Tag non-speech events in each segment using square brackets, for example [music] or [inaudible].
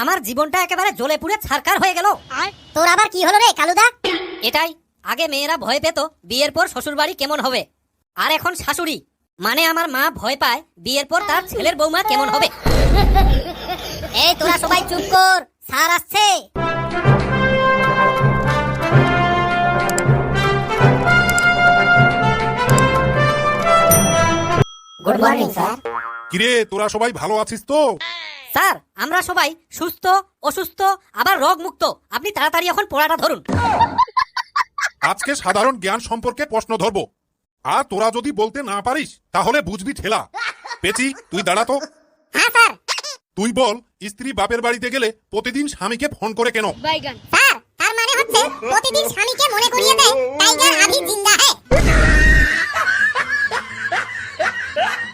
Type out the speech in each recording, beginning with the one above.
আমার জীবনটা একেবারে জ্বলে পুড়ে ছারকার হয়ে গেল। তোর আবার কি হলো রে কালুদা? [coughs] এটাই। আগে মেয়েরা ভয় পেত বিয়ের পর শ্বশুরবাড়ি কেমন হবে। আর এখন শাশুড়ি মানে আমার মা ভয় পায় বিয়ের পর তার ছেলের বৌমা কেমন হবে। [coughs] এই তোরা সবাই চুপ কর স্যার আসছে। গুড মর্নিং স্যার কিরে তোরা সবাই ভালো আছিস তো? স্যার আমরা সবাই সুস্থ অসুস্থ আবার রোগ মুক্ত আপনি তাড়াতাড়ি এখন পড়াটা ধরুন। আজকে সাধারণ জ্ঞান সম্পর্কে প্রশ্ন ধরবো। আর তোরা যদি বলতে না পারিস তাহলে বুঝবি ঠেলা। পেচি তুই দাঁড়া তো। হ্যাঁ স্যার। তুই বল স্ত্রী বাপের বাড়িতে গেলে প্রতিদিন স্বামীকে ফোন করে কেন? স্যার তার মানে হচ্ছে প্রতিদিন স্বামীকে মনে করিয়ে দেয় টাইগার আভি জিন্দা হ্যায়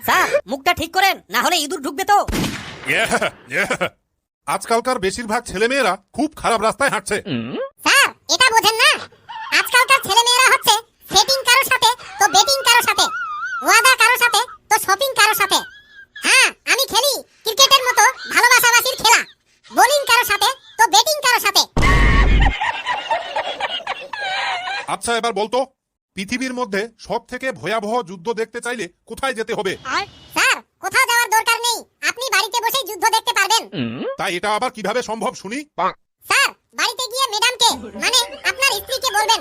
স্যার মুখটা ঠিক করেন না হলে ইঁদুর ঢুকবে তো। Yeah, yeah. আজকালকার বেশিরভাগ ছেলেমেয়েরা খুব খারাপ রাস্তায় হাঁটছে। স্যার এটা বোঝেন না। আজকালকার ছেলে মেয়েরা হচ্ছে সেটিং কারোর সাথে তো বেটিং কারোর সাথে। ওয়াদা কারোর সাথে তো শপিং কারোর সাথে। হ্যাঁ আমি খেলি ক্রিকেটের মতো ভালোবাসাবাসির খেলা। বোলিং কারোর সাথে তো বেটিং কারোর সাথে। আচ্ছা এবার বলতো পৃথিবীর মধ্যে সব থেকে ভয়াবহ যুদ্ধ দেখতে চাইলে কোথায় যেতে হবে? স্যার কোথাও যাওয়ার দরকার নেই। আপনি বাড়িতে বসেই যুদ্ধ দেখতে পারবেন। তাই এটা আবার কীভাবে সম্ভব শুনি? স্যার বাড়িতে গিয়ে ম্যাডামকে মানে আপনার স্ত্রীকে বলবেন।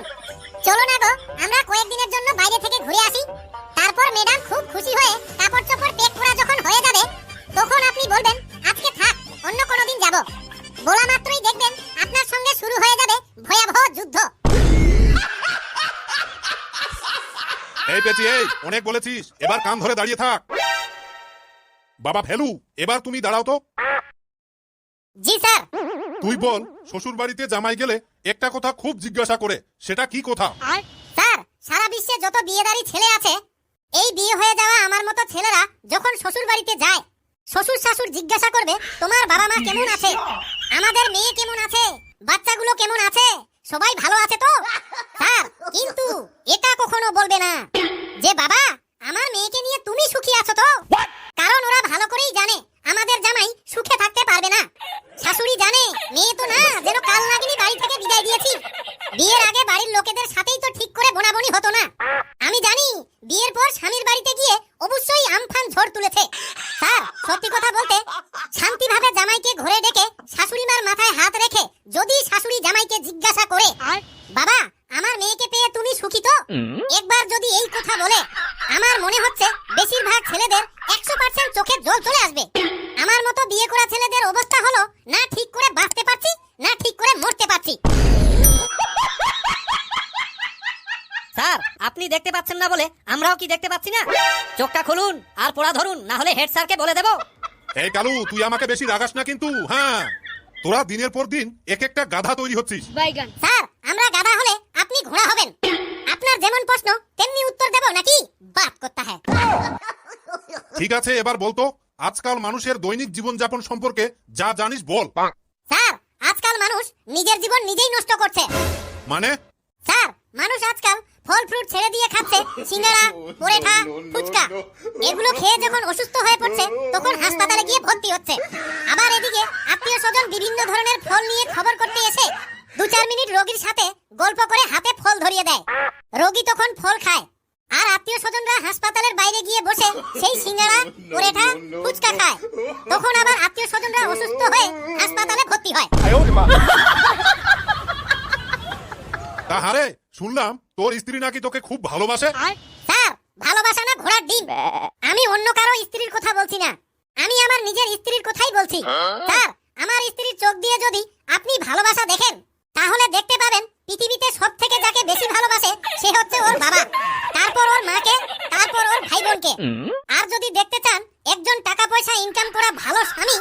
চলো না গো আমরা কয়েকদিনের জন্য বাইরে থেকে ঘুরে আসি। তারপর ম্যাডাম খুব খুশি হয়ে কাপড় চোপড় পেক করা যখন হয়ে যাবে তখন আপনি বলবেন আজকে থাক অন্য কোনো দিন যাব। বলা মাত্রই দেখবেন আপনার সঙ্গে শুরু হয়ে যাবে ভয়াবহ যুদ্ধ। এই পেচি এই অনেক বলেছিস। এবার কান ধরে দাঁড়িয়ে থাক। বাবা ফেলু এবার তুমি দাঁড়াও তো। জি স্যার। তুই বল শ্বশুর বাড়িতে জামাই গেলে একটা কথা খুব জিজ্ঞাসা করে সেটা কি কথা? স্যার সারা বিশ্বে যত বিয়েদারি ছেলে আছে এই বিয়ে হয়ে যাওয়া আমার মতো ছেলেরা যখন শ্বশুর বাড়িতে যায় শ্বশুর শাশুর জিজ্ঞাসা করবে তোমার বাবা মা কেমন আছে? আমাদের মেয়ে কেমন আছে? বাচ্চাগুলো কেমন আছে? সবাই ভালো আছে তো? স্যার কিন্তু এটা কখনো বলবে না। যে বাবা আমার মেয়েকে নিয়ে তুমি সুখী আছো তো কারণ ওরা ভালো করেই জানে আমাদের জামাই সুখে থাকতে পারবে না শাশুড়ি জানে মেয়ে তো না যেন কাল নাগিনী বাড়ি থেকে বিদায় দিয়েছি বিয়ের আগে বাড়ির লোকেদের সাথেই তো ঠিক করে বোনাবনি হতো না আমি জানি বিয়ের পর স্বামীর বাড়িতে গিয়ে অবশ্যই আমফান ঝড় তুলেছে স্যার সত্যি কথা বলতে শান্তিভাবে জামাইকে ঘরে ডেকে শাশুড়ি মার মাথায় হাত রেখে যদি শাশুড়ি জামাইকে জিজ্ঞাসা করে বাবা আমার মেয়েকে পেয়ে তুমি সুখী তো একবার যদি এই কথা বলে আমার মনে হচ্ছে বেশিরভাগ ছেলেদের একশো পার্সেন্ট চোখে জল চলে আসবে আমার মতো বিয়ে করা ছেলেদের অবস্থা হলো না ঠিক করে বাঁচতে পারছি না ঠিক করে মরতে পারছি স্যার আপনি দেখতে পাচ্ছেন না বলে আমরাও কি দেখতে পাচ্ছি না খুলুন আর পড়া ধরুন না হলে হেড স্যারকে বলে দেবো। এই কালু তুই আমাকে বেশি রাগাস না কিন্তু হ্যাঁ? তোরা দিনের পর দিন এক একটা গাধা তৈরি হচ্ছিস। স্যার আমরা গাধা হলে আপনি ঘোড়া হবেন। আপনার যেমন প্রশ্ন তেমনি উত্তর দেব নাকি? বাত করতে হয় ঠিক আছে এবার বলতো আজকাল মানুষের দৈনিক জীবনযাপন সম্পর্কে যা জানিস বল। স্যার আজকাল মানুষ নিজের জীবন নিজেই নষ্ট করছে। মানে? স্যার মানুষ আজকাল ফল ফ্রুট ছেড়ে দিয়ে খাচ্ছে সিঙ্গারা পরেঠা ফুচকা এগুলো খেয়ে যখন অসুস্থ হয়ে পড়ছে তখন হাসপাতালে গিয়ে ভর্তি হচ্ছে। আবার এদিকে আত্মীয় স্বজন বিভিন্ন ধরনের ফল নিয়ে খবর করতে এসে দু চার মিনিট রোগীর সাথে গল্প করে হাতে ফল ধরিয়ে দেয়। রোগী তখন ফল খায়। আর আত্মীয় স্বজনরা হাসপাতালের বাইরে গিয়ে বসে সেই সিঙ্গারা পরেঠা ফুচকা খায়। তখন আবার আত্মীয় স্বজনরা অসুস্থ হয়ে হাসপাতালে ভর্তি হয়। [laughs] তাহারে শুনলাম তোর স্ত্রী নাকি তোকে খুব ভালোবাসে। স্যার ভালোবাসা না ঘোড়ার ডিম। আমি অন্য কারও স্ত্রীর কথা বলছি না। আমি আমার নিজের স্ত্রীর কথাই বলছি স্যার আমার স্ত্রীর চোখ দিয়ে যদি আপনি ভালোবাসা দেখেন তাহলে দেখতে পাবেন পৃথিবীতে সব থেকে যাকে বেশি ভালোবাসে সে হচ্ছে ওর বাবা তারপর ওর মাকে তারপর ওর ভাই বোনকে আর যদি দেখতে চান একজন টাকা পয়সা ইনকাম করা ভালো স্বামী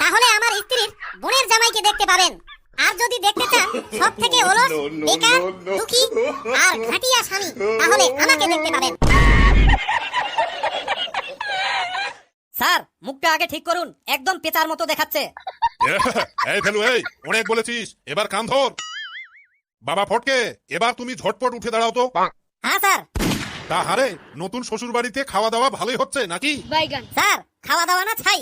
তাহলে আমার স্ত্রীর বোনের জামাইকে দেখতে পাবেন আর যদি দেখতে চান সব থেকে অলস বেকার দুঃখী আর ঘাটিয়া স্বামী তাহলে আমাকে দেখতে পাবেন। স্যার মুখটা আগে ঠিক করুন একদম পেতার মতো দেখাচ্ছে। এই ফেলু এই অনেক বলেছিস এবার কান ধর। বাবা ফটকে এবার তুমি ঝটপট উঠে দাঁড়াও তো। হ্যাঁ স্যার। তাহারে নতুন শ্বশুর বাড়িতে খাওয়া দাওয়া ভালোই হচ্ছে নাকি? স্যার খাওয়া দাওয়া না ছাই।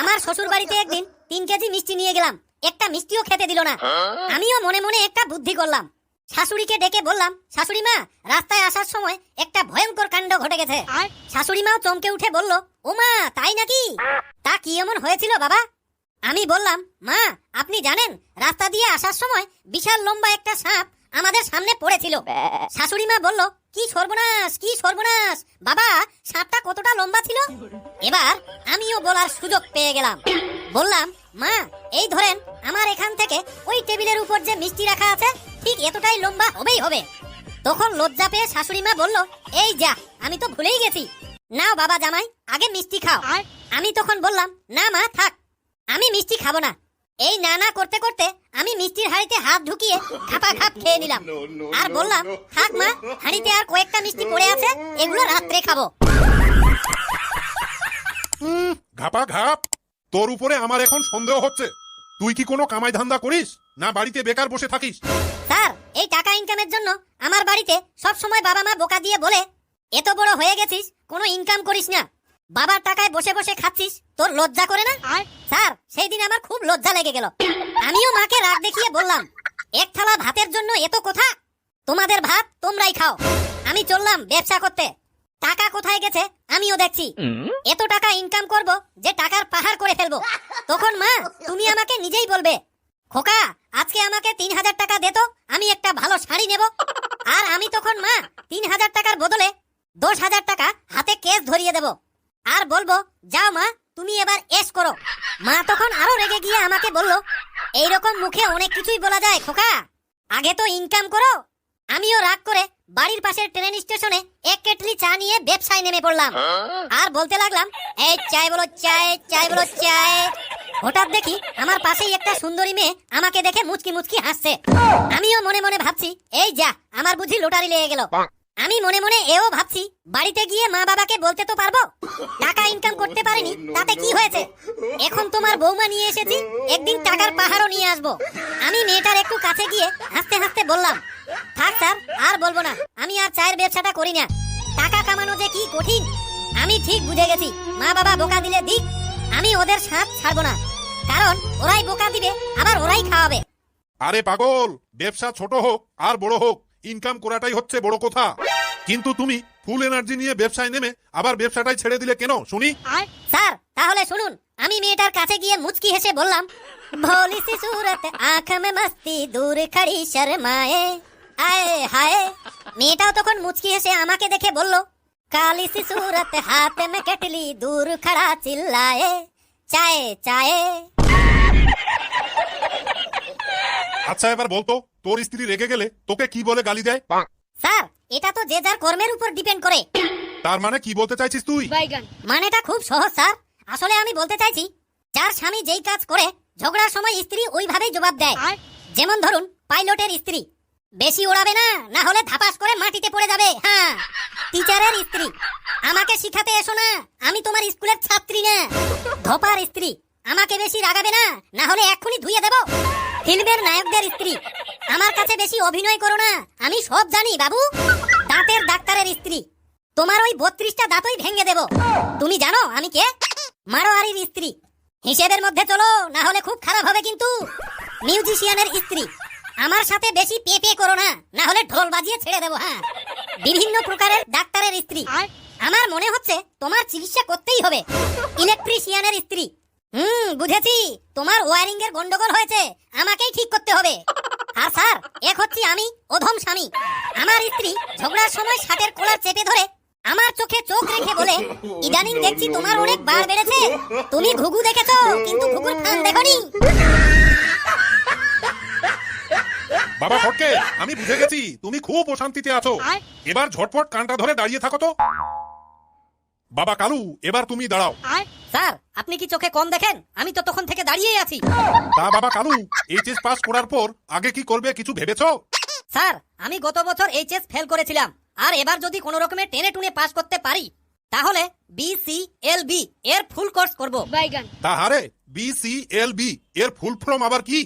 আমার শ্বশুর বাড়িতে একদিন তিন কেজি মিষ্টি নিয়ে গেলাম। একটা মিষ্টিও খেতে দিল না। আমিও মনে মনে একটা বুদ্ধি করলাম। শাশুড়িকে ডেকে বললাম শাশুড়ি মা রাস্তায় আসার সময় একটা ভয়ঙ্কর কাণ্ড ঘটে গেছে। শাশুড়ি মাও চমকে উঠে বলল ও মা তাই নাকি? তা কি এমন হয়েছিল বাবা? আমি বললাম মা আপনি জানেন রাস্তা দিয়ে আসার সময় বিশাল লম্বা একটা সাপ আমাদের সামনে পড়েছিল। শাশুড়ি মা বলল কি সর্বনাশ কি সর্বনাশ! বাবা সাপটা কতটা লম্বা ছিল? এবার আমিও বলার সুযোগ পেয়ে গেলাম। বললাম মা এই ধরেন আমার এখান থেকে ওই টেবিলের উপর যে মিষ্টি রাখা আছে ঠিক এতটাই লম্বা হবেই হবে। তখন লজ্জা পেয়ে শাশুড়ি মা বলল এই যা আমি তো ভুলেই গেছি। নাও বাবা জামাই আগে মিষ্টি খাও। আমি তখন বললাম না মা থাক আমি মিষ্টি খাব না। এই না না করতে করতে আমি মিষ্টির হাড়িতে হাত ঢুকিয়ে খাপা খাপ খেয়ে নিলাম। আর বললাম থাক মা হাড়িতে আর কয়েকটা মিষ্টি পড়ে আছে এগুলো রাত্রে খাব। ঘাপা ঘাপ তোর উপরে আমার এখন সন্দেহ হচ্ছে। তুই কি কোনো কামাই ধান্দা করিস? না বাড়িতে বেকার বসে থাকিস? এই টাকা ইনকামের জন্য আমার বাড়িতে সব সময় বাবা মা বোকা দিয়ে বলে এত বড় হয়ে গেছিস কোনো ইনকাম করিস না। বাবার টাকায় বসে বসে খাচ্ছিস তোর লজ্জা করে না? স্যার সেই দিন আমার খুব লজ্জা লেগে গেল। আমিও মাকে রাগ দেখিয়ে বললাম এক থালা ভাতের জন্য এত কথা? তোমাদের ভাত তোমরাই খাও। আমি চললাম ব্যবসা করতে। টাকা কোথায় গেছে আমিও দেখছি। এত টাকা ইনকাম করব যে টাকার পাহাড় করে ফেলব। তখন মা তুমি আমাকে নিজেই বলবে খোকা আজকে আমাকে তিন হাজার টাকা দে তো আমি একটা ভালো শাড়ি নেব। আর আমি তখন মা তিন হাজার টাকার বদলে দশ হাজার টাকা হাতে কেস ধরিয়ে দেব। আর বলব যাও মা তুমি এবার এস করো। মা তখন আরও রেগে গিয়ে আমাকে বলল এইরকম মুখে অনেক কিছুই বলা যায় খোকা। আগে তো ইনকাম করো। আমিও রাগ করে বাড়ির পাশের ট্রেন স্টেশনে এক কেটলি চা নিয়ে ব্যবসায় নেমে পড়লাম। আর বলতে লাগলাম এই চাই বলো চাই চাই বলো চাই। হঠাৎ দেখি আমার পাশেই একটা সুন্দরী মেয়ে আমাকে দেখে মুচকি মুচকি হাসছে। আমিও মনে মনে ভাবছি এই যা আমার বুঝি লটারি লেগে গেল। আমি মনে মনে এও ভাবছি বাড়িতে গিয়ে মা বাবাকে বলতে তো পারব? টাকা ইনকাম করতে পারিনি তাতে কি হয়েছে? এখন তোমার বৌমা নিয়ে এসেছি একদিন টাকার পাহাড়ও নিয়ে আসব। আমি মেয়েটার একটু কাছে গিয়ে হাসতে হাসতে বললাম থাক স্যার আর বলব না আমি আর চায়ের ব্যবসাটা করি না। টাকা কামানো যে কি কঠিন? আমি ঠিক বুঝে গেছি মা বাবা বোকা দিলে দিক আমি ওদের সাথ ছাড়বো না। কারণ ওরাই বোকা দিবে আবার ওরাই খাওয়াবে। আরে পাগল ব্যবসা ছোট হোক আর বড় হোক ইনকাম করাটাই হচ্ছে বড় কথা। কিন্তু তুমি ফুল এনার্জি নিয়ে ব্যবসায় নেমে আবার ব্যবসাটাই ছেড়ে দিলে কেন শুনি? স্যার তাহলে শুনুন আমি মেয়েটার কাছে গিয়ে মুচকি হেসে বললাম ভোলি সি সুরত আঁখ মে মস্তি দূর খড়ি শর্মায়ে। আয়ে হায় মেয়েটাও তখন মুচকি হেসে আমাকে দেখে বলল কালি সি সুরত হাতে মে কেটলি দূর খড়া চিল্লায়ে চায়ে চায়ে। আচ্ছা এবার বলতো তোর স্ত্রী রেগে গেলে তোকে কি বলে গালি দেয়? স্যার এটা তো যে যার কর্মের উপর ডিপেন্ড করে। তার মানে কি বলতে চাইছিস তুই? মানেটা খুব সহজ স্যার। আসলে আমি বলতে চাইছি যার স্বামী যেই কাজ করে ঝগড়ার সময় স্ত্রী ওইভাবেই জবাব দেয়। যেমন ধরুন পাইলটের স্ত্রী। বেশি ওড়াবে না না হলে ধাপাস করে মাটিতে পড়ে যাবে। হ্যাঁ টিচারের স্ত্রী। আমাকে শিখাতে এসো না আমি তোমার স্কুলের ছাত্রী না। ধপার স্ত্রী। আমাকে বেশি রাগাবে না না হলে এক্ষুনি ধুইয়ে দেব। ফিল্মের নায়কদের স্ত্রী। আমার কাছে বেশি অভিনয় করো না, আমি সব জানি, বাবু। দাঁতের ডাক্তারের স্ত্রী। তোমার ওই বত্রিশটা দাঁতই ভেঙে দেব। তুমি জানো আমি কে? মারোয়ারির স্ত্রী। হিসেবের মধ্যে চলো, না হলে খুব খারাপ হবে কিন্তু। মিউজিশিয়ানের স্ত্রী। আমার সাথে বেশি পে পে করো না না হলে ঢোল বাজিয়ে ছেড়ে দেবো হ্যাঁ। বিভিন্ন প্রকারের ডাক্তারের স্ত্রী। আমার মনে হচ্ছে তোমার চিকিৎসা করতেই হবে। ইলেকট্রিশিয়ানের স্ত্রী। হুম বুঝেছি। তোমার ওয়ারিং এর গন্ডগোল হয়েছে। আমাকেই ঠিক করতে হবে। আর স্যার এক হচ্ছি আমি অধম স্বামী। আমার স্ত্রী ঝগড়ার সময় শার্টের কলার চেপে ধরে আমার চোখে চোখ রেখে বলে ইদানিং দেখছি তোমার অনেক বার বেড়েছে। তুমি ঘুঘু দেখেছ কিন্তু ঘুঘুর ফান দেখনি। বাবা ফটকে আমি বুঝে গেছি তুমি খুব অশান্তিতে আছো। এবার ঝটপট কানটা ধরে দাঁড়িয়ে থাকো তো। বাবা কালু এবার তুমি দাঁড়াও। স্যার আপনি কি চোখে কম দেখেন? আমি তো তখন থেকে দাঁড়িয়েই আছি। তা বাবা কালু এইচএস পাস করার পর আগে কি করবে কিছু ভেবেছো? স্যার আমি গত বছর এইচএস ফেল করেছিলাম। আর এবার যদি কোনো রকমে টেনে টুনে পাস করতে পারি তাহলে বিসিএলবি এর ফুল কোর্স করব। তাহারে বিসিএলবি এর ফুল ফর্ম আবার কি?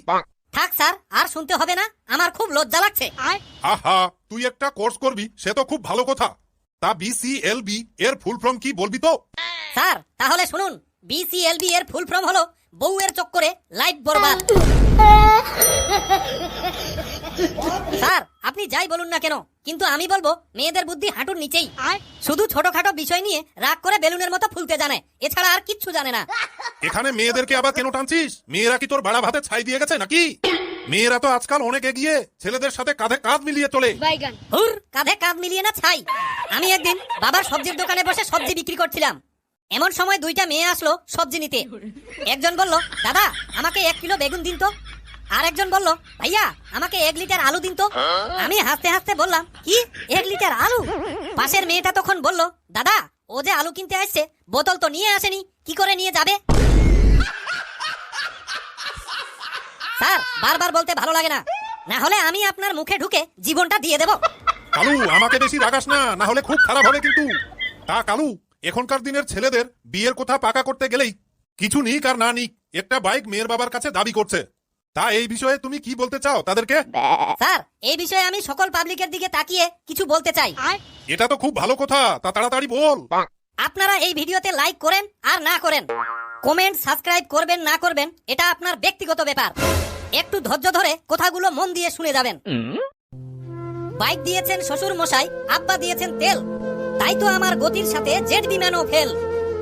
থাক স্যার আর শুনতে হবে না আমার খুব লজ্জা লাগছে। আহা তুই একটা কোর্স করবি সে তো খুব ভালো কথা। তা বিসিএলবি এর ফুল ফর্ম কি বলবি তো? স্যার তাহলে শুনুন। বিসিএলবি এর ফুল ফর্ম হলো বউয়ের চক্করে লাইফ বরবাদ। স্যার আপনি যাই বলুন না কেন? কিন্তু আমি বলব মেয়েদের বুদ্ধি হাঁটুর নিচেই। শুধু ছোটখাটো বিষয় নিয়ে রাগ করে বেলুনের মতো ফুলতে জানে। এছাড়া আর কিচ্ছু জানে না। এখানে মেয়েদেরকে আবার কেন টানছিস? মেয়েরা কি তোর ভাড়া ভাতে ছাই দিয়ে গেছে নাকি? মেয়েরা তো আজকাল অনেক এগিয়ে ছেলেদের সাথে কাঁধে কাঁধ মিলিয়ে চলে। হুর কাঁধে কাঁধ মিলিয়ে না ছাই। আমি একদিন বাবার সবজির দোকানে বসে সবজি বিক্রি করছিলাম। এমন সময় দুইটা মেয়ে আসলো সবজি নিতে। একজন বলল দাদা আমাকে এক কিলো বেগুন দিন তো। আর একজন বলল ভাইয়া আমাকে এক লিটার আলু দিন তো। আমি হাসতে হাসতে বললাম কি? এক লিটার আলু? পাশের মেয়েটা তখন বলল দাদা ও যে আলু কিনতে আসছে বোতল তো নিয়ে আসেনি কি করে নিয়ে যাবে? স্যার বারবার বলতে ভালো লাগে না। না হলে আমি আপনার মুখে ঢুকে জীবনটা দিয়ে দেব। কালু আমাকে বেশি রাগাস না না হলে খুব খারাপ হবে কিন্তু। তা কালু এখনকার দিনের ছেলেদের বিয়ের কথা পাকা করতে গেলেই কিছু নিক আর না নিক একটা বাইক মেয়ের বাবার কাছে দাবি করছে। তা এই বিষয়ে তুমি কি বলতে চাও তাদেরকে? স্যার এই বিষয়ে আমি সকল পাবলিকের দিকে তাকিয়ে কিছু বলতে চাই। এটা তো খুব ভালো কথা তা তাড়াতাড়ি বল। আপনারা এই ভিডিওতে লাইক করেন আর না করেন। কমেন্ট সাবস্ক্রাইব করবেন না করবেন এটা আপনার ব্যক্তিগত ব্যাপার। একটু ধৈর্য ধরে কথাগুলো মন দিয়ে শুনে যাবেন। বাইক দিয়েছেন শ্বশুর মশাই আব্বা দিয়েছেন তেল। তাই তো আমার গতির সাথে জেট বিমানও ফেল।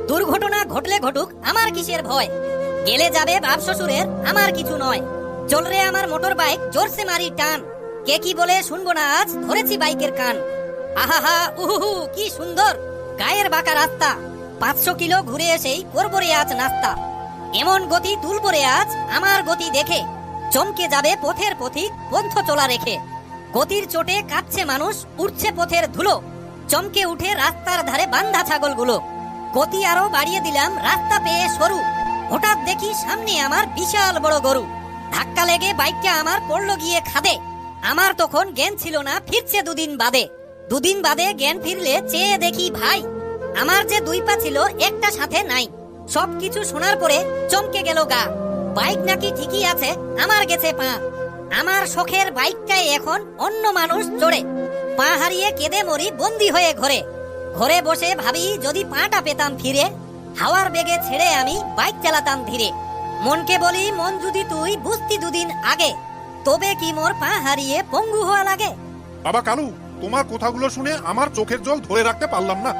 দুর্ঘটনা ঘটলে ঘটুক আমার কিসের ভয়? গেলে যাবে বাপ শ্বশুরের আমার কিছু নয়। চল রে আমার মোটর বাইক জোরসে মারি টান। কে কি বলে শুনব না আজ ধরেছি বাইকের কান। আহাহা উহুহু কি সুন্দর! গায়ের বাঁকা রাস্তা। পাঁচশো কিলো ঘুরে এসেই করব রে আজ নাস্তা। এমন গতি তুলবো রে আজ আমার গতি দেখে। চমকে যাবে পথের পথিক, পন্থ চলা রেখে। গতির চোটে কাঁপছে মানুষ উঠছে পথের ধুলো। চমকে উঠে রাস্তার ধারে বান্ধা ছাগলগুলো। গতি আরও বাড়িয়ে দিলাম, রাস্তা পেয়ে সরু। হঠাৎ দেখি সামনে আমার বিশাল বড় গরু। ধাক্কা লেগে বাইকটা আমার পড়ল গিয়ে খাদে। আমার তখন জ্ঞান ছিল না, ফিরছে দুদিন বাদে। দুদিন বাদে জ্ঞান ফিরলে চেয়ে দেখি ভাই, আমার যে দুই পা ছিল, একটা সাথে নাই। সবকিছু শোনার পরে চমকে গেল গা। বাইক নাকি ঠিকই আছে? আমার গেছে পা। আমার শখের বাইকটাই এখন অন্য মানুষ চড়ে পা হারিয়ে কেঁদে মরি বন্দি হয়ে ঘরে। ঘরে বসে ভাবি যদি পাটা পেতাম ফিরে, হাওয়ার বেগে ছেড়ে আমি বাইক চালাতাম ধীরে। মনকে বলি, মন যদি তুই, বুঝতি দুদিন আগে। তবে কি মোর পা হারিয়ে পঙ্গু হওয়া লাগে? বাবা কালু, তোমার কথাগুলো শুনে আমার চোখের জল ধরে রাখতে পারলাম না।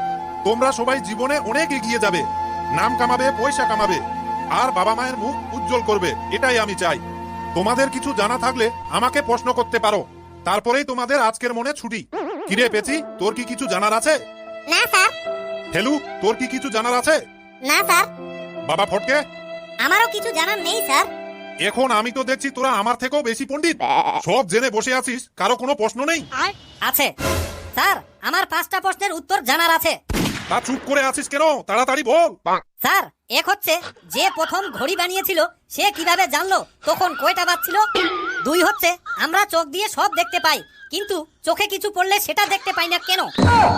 তোমরা সবাই জীবনে অনেক এগিয়ে যাবে। নাম কামাবে, পয়সা কামাবে। আর বাবা মায়ের মুখ উজ্জ্বল করবে এটাই আমি চাই। তোমাদের কিছু জানা থাকলে আমাকে প্রশ্ন করতে পারো। তারপরেই তোমাদের আজকের মনে ছুটি। কিরে পেছি তোর কি কিছু জানার আছে? না স্যার। ফেলু তোর কি কিছু জানার আছে? না স্যার। বাবা ফটকে? আমারও কিছু জানার নেই স্যার। এখন আমি তো দেখছি তোরা আমার থেকেও বেশি পণ্ডিত। সব জেনে বসে আছিস কারও কোনো প্রশ্ন নেই? আছে। স্যার আমার পাঁচটা প্রশ্নের উত্তর জানার আছে। তা চুপ করে আছিস কেন? তাড়াতাড়ি বল। স্যার এক হচ্ছে যে প্রথম ঘড়ি বানিয়েছিল সে কীভাবে জানলো তখন কয়টা বাজছিল? দুই হচ্ছে আমরা চোখ দিয়ে সব দেখতে পাই কিন্তু চোখে কিছু পড়লে সেটা দেখতে পাই না কেন?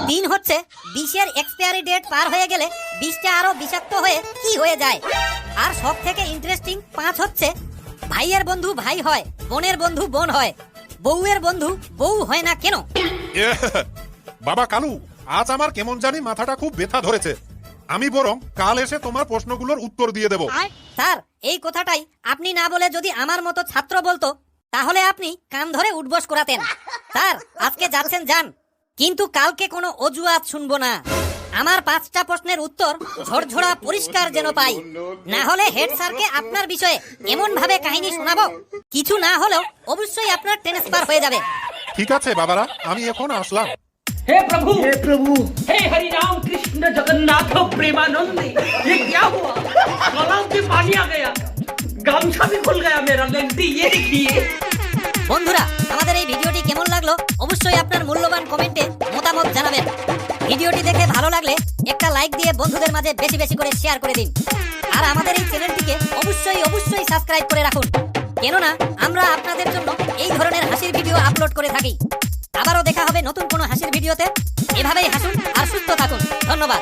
তিন হচ্ছে বিষের এক্সপায়ারি ডেট পার হয়ে গেলে বিষটা আরও বিষাক্ত হয়ে কি হয়ে যায়? আর সব থেকে ইন্টারেস্টিং পাঁচ হচ্ছে ভাইয়ের বন্ধু ভাই হয় বোনের বন্ধু বোন হয় বউয়ের বন্ধু বউ হয় না কেন? বাবা কালু আজ আমার কেমন জানি মাথাটা খুব ব্যথা ধরেছে। আমি বরং কাল এসে তোমার প্রশ্নগুলোর উত্তর দিয়ে দেব। স্যার এই কথাটাই আপনি না বলে যদি আমার মতো ছাত্র বলতো তাহলে আপনি কান ধরে উঠবস করাতেন। স্যার আজকে যাচ্ছেন যান কিন্তু কালকে কোনো অজুহাত শুনব না। আমার পাঁচটা প্রশ্নের উত্তর ঝরঝরা পরিষ্কার যেন পাই। না হলে হেড স্যারকে আপনার বিষয়ে এমন ভাবে কাহিনী শোনাবো কিছু না হলেও অবশ্যই আপনার ট্রান্সফার হয়ে যাবে। ঠিক আছে বাবারা আমি এখন আসলাম। हे प्रभु हे प्रभु हे हरि राम कृष्ण जगन्नाथ प्रेमानंद ये क्या हुआ गलाव में पानी आ गया गामछा भी खुल गया मेरा गलती ये देखिए বন্ধুরা আমাদের এই ভিডিওটি কেমন লাগলো অবশ্যই আপনার মূল্যবান কমেন্টে মতামত জানাবেন ভিডিওটি দেখে ভালো লাগলে একটা লাইক দিয়ে বন্ধুদের মাঝে বেশি বেশি করে শেয়ার করে দিন আর আমাদের এই চ্যানেলটিকে অবশ্যই অবশ্যই সাবস্ক্রাইব করে রাখুন কেননা আমরা আপনাদের জন্য এই ধরনের হাসির ভিডিও আপলোড করে থাকি আবারও দেখা হবে নতুন কোনো হাসির ভিডিওতে এভাবেই হাসুন আর সুস্থ থাকুন। ধন্যবাদ।